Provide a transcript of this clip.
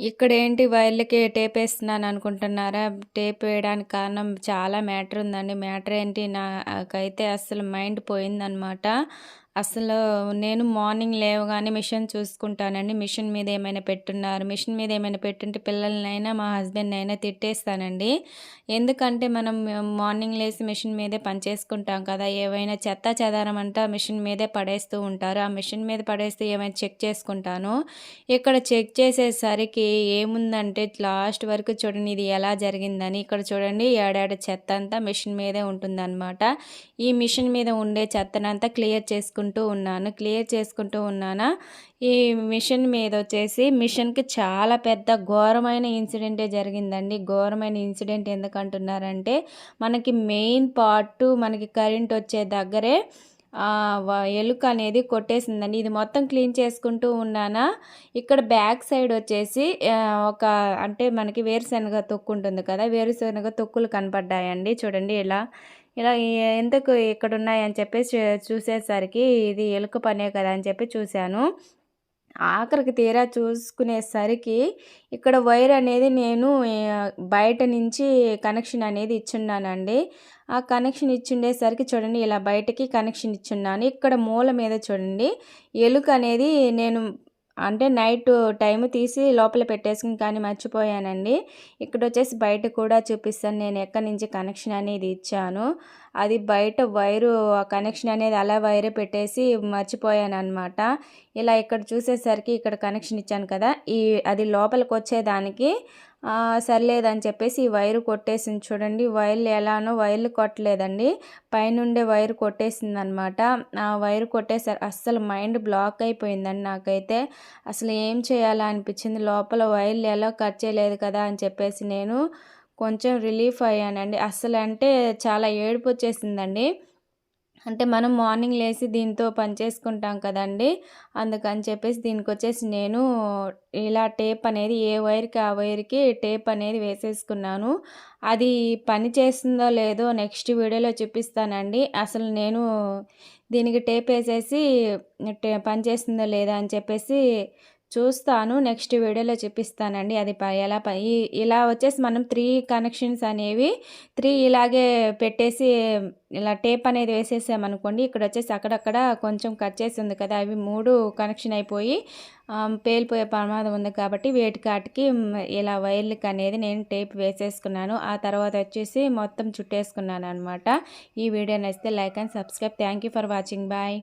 ఇక్కడ ఏంటి వైర్లకి టేప్ వేస్తున్నాను అనుకుంటున్నారా? టేప్ వేయడానికి కారణం చాలా మ్యాటర్ ఉందండి మ్యాటర్ ఏంటి నాకైతే అసలు మైండ్ పోయిందనమాట. అసలు నేను మార్నింగ్ లేవగానే మిషన్ చూసుకుంటానండి. మిషన్ మీద ఏమైనా పెట్టున్నారు? మిషన్ మీద ఏమైనా పెట్టుంటే పిల్లలనైనా మా హస్బెండ్ అయినా తిట్టేస్తానండి. ఎందుకంటే మనం మార్నింగ్ లేసి మిషన్ మీదే పని చేసుకుంటాం కదా. ఏవైనా చెత్త చెదారం అంతా మిషన్ మీదే పడేస్తూ ఉంటారు. ఆ మిషన్ మీద పడేస్తే ఏమైనా చెక్ చేసుకుంటాను. ఇక్కడ చెక్ చేసేసరికి ఏముందంటే లాస్ట్ వరకు చూడండి ఇది ఎలా జరిగిందని. ఇక్కడ చూడండి ఏడాడ చెత్త అంతా మిషన్ మీదే ఉంటుందన్నమాట. ఈ మిషన్ మీద ఉండే చెత్తనంతా క్లియర్ చేసుకుంటాను చేసుకుంటూ ఉన్నాను క్లియర్ చేసుకుంటూ ఉన్నానా? ఈ మిషన్ మీద వచ్చేసి మిషన్కి చాలా పెద్ద ఘోరమైన ఇన్సిడెంటే జరిగిందండి. ఘోరమైన ఇన్సిడెంట్ ఎందుకంటున్నారంటే మనకి మెయిన్ పార్ట్ మనకి కరెంట్ వచ్చే దగ్గరే ఎలుక అనేది కొట్టేసిందండి. ఇది మొత్తం క్లీన్ చేసుకుంటూ ఉన్నానా? ఇక్కడ బ్యాక్ సైడ్ వచ్చేసి ఒక అంటే మనకి వేరుశనగ తొక్కు ఉంటుంది కదా వేరుశనగ తొక్కులు కనపడ్డాయండి. చూడండి ఇలా ఇలా ఎందుకు ఇక్కడ ఉన్నాయని చెప్పేసి చూసేసరికి ఇది ఎలుక పనే కదా అని చెప్పి చూశాను. ఆఖరికి తీరా చూసుకునేసరికి ఇక్కడ వైర్ అనేది నేను బయట నుంచి కనెక్షన్ అనేది ఇచ్చున్నానండి. ఆ కనెక్షన్ ఇచ్చుండేసరికి చూడండి ఇలా బయటకి కనెక్షన్ ఇచ్చున్నాను. ఇక్కడ మూల మీద చూడండి ఎలుక అనేది నేను అంటే నైట్ టైం తీసి లోపల పెట్టేసుకుని కానీ మర్చిపోయానండి. ఇక్కడ వచ్చేసి బయట కూడా చూపిస్తాను. నేను ఎక్కడి నుంచి కనెక్షన్ అనేది ఇచ్చాను. అది బయట వైరు కనెక్షన్ అనేది అలా వైరే పెట్టేసి మర్చిపోయాను అనమాట ఇలా ఇక్కడ చూసేసరికి ఇక్కడ కనెక్షన్ ఇచ్చాను కదా ఈ అది లోపలికి వచ్చేదానికి సర్లేదని చెప్పేసి ఈ వైరు కొట్టేసింది చూడండి. వైర్లు ఎలానో వైర్లు కొట్టలేదండి. పైనుండే వైర్ కొట్టేసింది అనమాట ఆ వైర్ కొట్టేసరి అస్సలు మైండ్ బ్లాక్ అయిపోయిందండి నాకైతే. అసలు ఏం చేయాలా అనిపించింది. లోపల వైర్లు ఎలా కట్ చేయలేదు కదా అని చెప్పేసి నేను కొంచెం రిలీఫ్ అయ్యానండి. అస్సలు అంటే చాలా ఏడుపు వచ్చేసిందండి. అంటే మనం మార్నింగ్ లేచి దీంతో పని చేసుకుంటాం కదండి. అందుకని చెప్పేసి దీనికి వచ్చేసి నేను ఇలా టేప్ అనేది ఏ వైర్కి ఆ వైర్కి టేప్ అనేది వేసేసుకున్నాను. అది పని చేస్తుందో లేదో నెక్స్ట్ వీడియోలో చూపిస్తానండి. అసలు నేను దీనికి టేప్ వేసేసి పని చేస్తుందో లేదా అని చెప్పేసి చూస్తాను నెక్స్ట్ వీడియోలో చూపిస్తానండి అది ఎలా ఇలా వచ్చేసి మనం త్రీ కనెక్షన్స్ అనేవి త్రీ ఇలాగే పెట్టేసి ఇలా టేప్ అనేది వేసేసామనుకోండి ఇక్కడ వచ్చేసి అక్కడక్కడ కొంచెం కట్ చేసి ఉంది కదా అవి మూడు కనెక్షన్ అయిపోయి పేలిపోయే ప్రమాదం ఉంది కాబట్టి వేటి కాటికి ఇలా వైర్లకి అనేది నేను టేప్ వేసేసుకున్నాను. ఆ తర్వాత వచ్చేసి మొత్తం చుట్టేసుకున్నాను అనమాట ఈ వీడియో నచ్చితే like and subscribe. Thank for watching bye